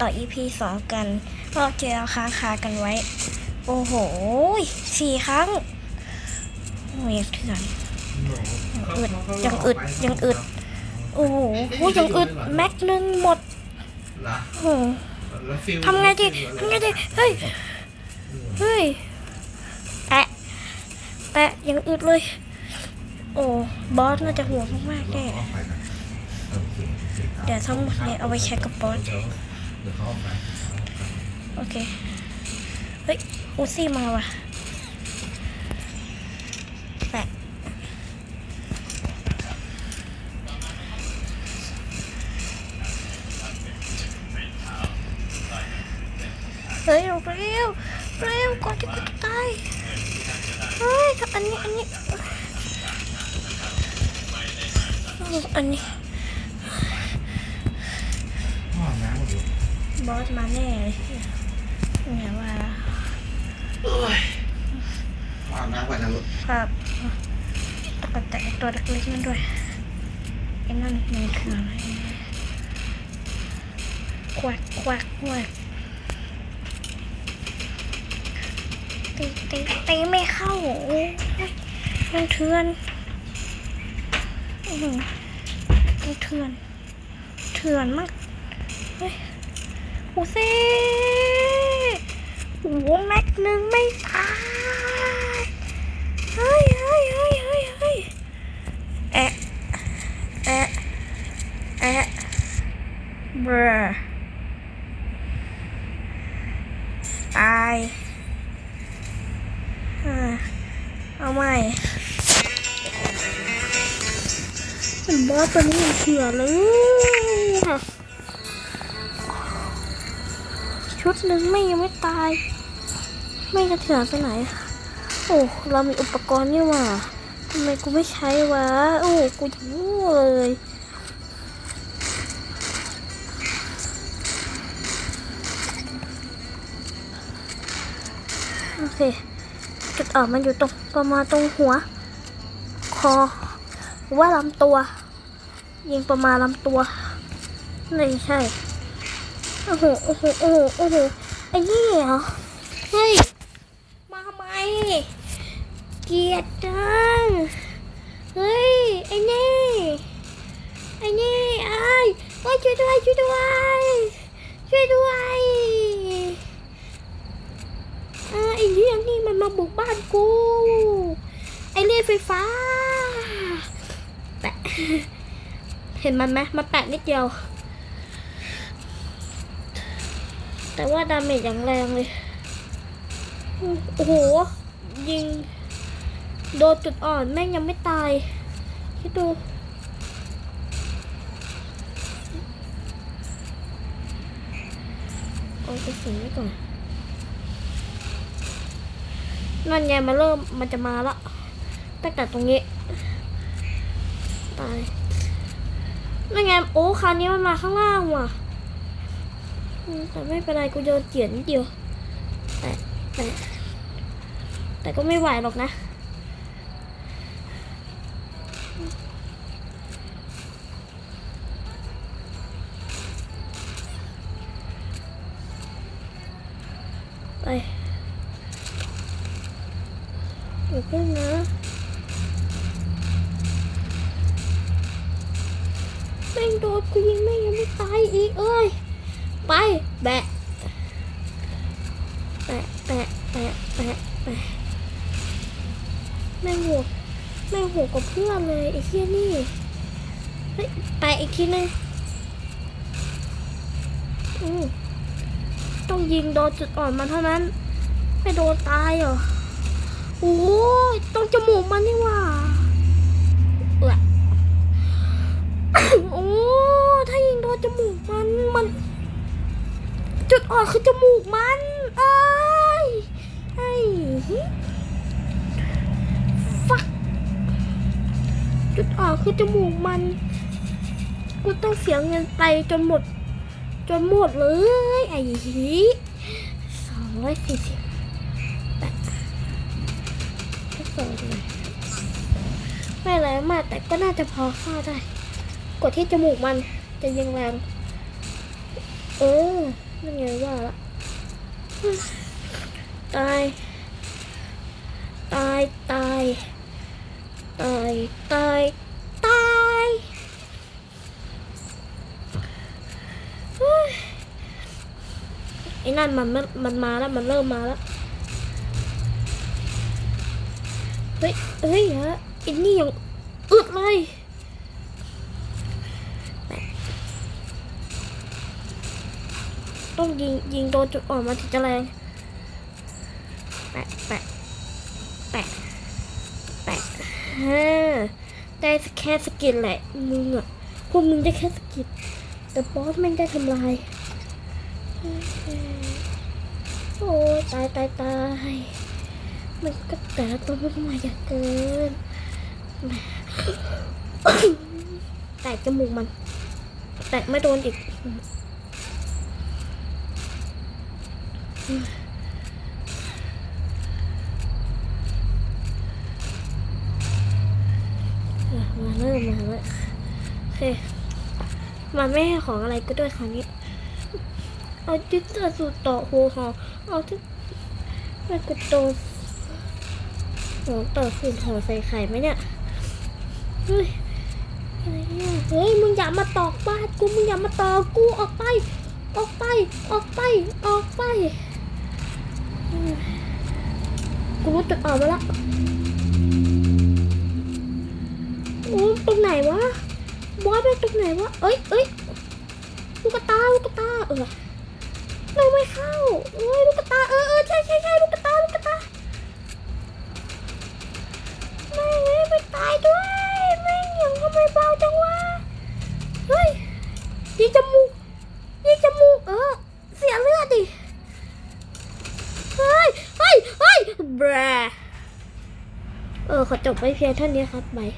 ต่อ EP สองกันก็เจอค้างคากันไว้ โอ้โหสี่ครั้งโอ้ยเถื่อนอึดยังอึดยังอึดโอ้โหยังอึดแม็กนึงหมดละโอ้โหแล้วฟิลทำไงดีทำไงดีเฮ้ยเฮ้ยแปะแปะยังอึดเลย โอ้บอสน่าจะห่วงมากๆแน่เอาไปนะโอเคโอเคครับเดี๋ยวทั้งหมดเนี่ยเอาไว้แชร์กับบอส เดี๋ยวเขาเอาไปโอเค เฮ้ยอูซี่มาว่ะแปะเฮ้ยเร็วเร็วเร็วก่อนที่กูจะตายเฮ้ยอันนี้ อันนี้ อันนี้ บอสมาแน่เลยเนี่ยว่าพ่อน้ำไปนะลูกครับตกแต่ตัวเล็กๆนั่นด้วยไอ้นั่นมันคืออะไรควักควักควักตีตีตีไม่เข้าโอ้ยมันเถื่อนอื้อหือมันเถื่อนเถื่อนมากเฮ้ย โอ้เซ่โอ้แม็กหนึ่งไม่ตายเฮ้ยเฮ้ยเฮ้ยเฮ้ยเฮ้ยแอะแอะแอะเบรตายเอาใหม่บอสตัวนี้มันเถื่อนเลย ชุดหนึ่งไม่ยังไม่ตาย ไม่กระเถื่อนไปไหน โอ้เรามีอุปกรณ์นี่หว่าทำไมกูไม่ใช้วะ โอ้กูจะโง่เลยโอเคจุดอ่อนมันอยู่ตรงประมาณตรงหัว คอหรือว่าลำตัว ยิงประมาณลำตัว ไม่ใช่ อ้โหโอ้โหโอ้โหโอ้โหไอ้นี่เหรอ เฮ้ย มาไหมเกลียดจัง เฮ้ย ไอ้นี่ไอ้นี่ไอ้ายเฮ้ยช่วยด้วยช่วยด้วย ช่วยด้วยอ่าไอ้เรื่องนี่มันมาบุกบ้านกู ไอ้เลื่อยไฟฟ้า แปะ เห็นมันไหมมันแปะนิดเดียว แต่ว่าดาเมจอย่างแรงเลย โอ้โห ยิง โดนจุดอ่อนแม่งยังไม่ตาย คิดดู เอากระสุนไว้ก่อน นั่นไงมันเริ่มมันจะมาละตั้งแต่ตรงนี้ ตาย นั่นไง โอ้คราวนี้มันมาข้างล่างว่ะ แต่ไม่เป็นไรกูโยนเกียนนิดเดียวแต่แต่แต่ก็ไม่ไหวหรอกนะไปอย่เพิ่งนะแม่งโดนกูยิงแม่งยังไม่ตายอีกเอ้ย ไป แบะแปะแปะแปะแปะแปะแม่งโหดแม่งโหดกว่าเพื่อนเลยไอ้เหี้ยนี่เฮ้ยแปอีกทีนึงอืมต้องยิงโดนจุดอ่อนมันเท่านั้น ไม่โดนตายเหรอ โอ้ยต้องจมูกมันนี่หว่าออโอ้ถ้ายิงโดนจมูกมัน จุดอ่อนคือจมูกมันเอ้ยไอ้ฟักจุดอ่อนคือจมูกมัน กูต้องเสียเงินไปจนหมด จนหมดเลย ไอ้หีสองร้อยสี่สิบแปดก็สองเลยไม่แรงมากแต่ก็น่าจะพอฆ่าได้ กดที่จมูกมันจะยิงแรงเออ นั่นไงว่าละตาย ตาย ตาย ตาย ตาย ตายเฮ้ยไอ้นั่นมันมันมันมาแล้ว มันเริ่มมาแล้ว เฮ้ย เฮ้ยฮะอินนี่ยังอึดเลย ต้องยิงยิงโดนจุดอ่อนมันถึงจะแรงแปะแปะแปะแปะฮ่าได้แค่สกิลแหละมึงอะพวกมึงได้แค่สกิลแต่บอสแม่งได้ทำลายโอ้ตายตายตายมันก็แต่ละตัวมันมาอย่างเกินแตกจมูกมัน แตกไม่โดนอีก อะ มาเริ่มมาเลยโอเคมันไม่ให้ของอะไรก็ด้วยคราวนี้ เอาที่เสื้อสูตรต่อหัวหอเอาที่ไม่กระโดดหัวต่อสูตรห่อใส่ไข่ไหมเนี่ยเฮ้ยอะไรเนี่ยเฮ้ยมึงอย่ามาตอกบ้านกูมึงอย่ามาตอกกูออกไป ออกไป ออกไป ออกไป กูรู้จุดอ่อนมาละโอ้ตรงไหนวะบอสไปตรงไหนวะ เอ้ยเอ้ยลูกตาลูกตาเออเราไม่เข้าเอ้ยลูกตาเออเออใช่ใช่ใช่ลูกตาลูกตาไม่เฮ้ยไม่ตายด้วยไม่ย่างทำไมเบาจังวะเฮ้ยยีจมูกยีจมูก เออ เสียเลือดดิ เฮ้ย เฮ้ย เฮ้ยแบรเออ ขอจบไว้เพียงเท่านี้ครับบาย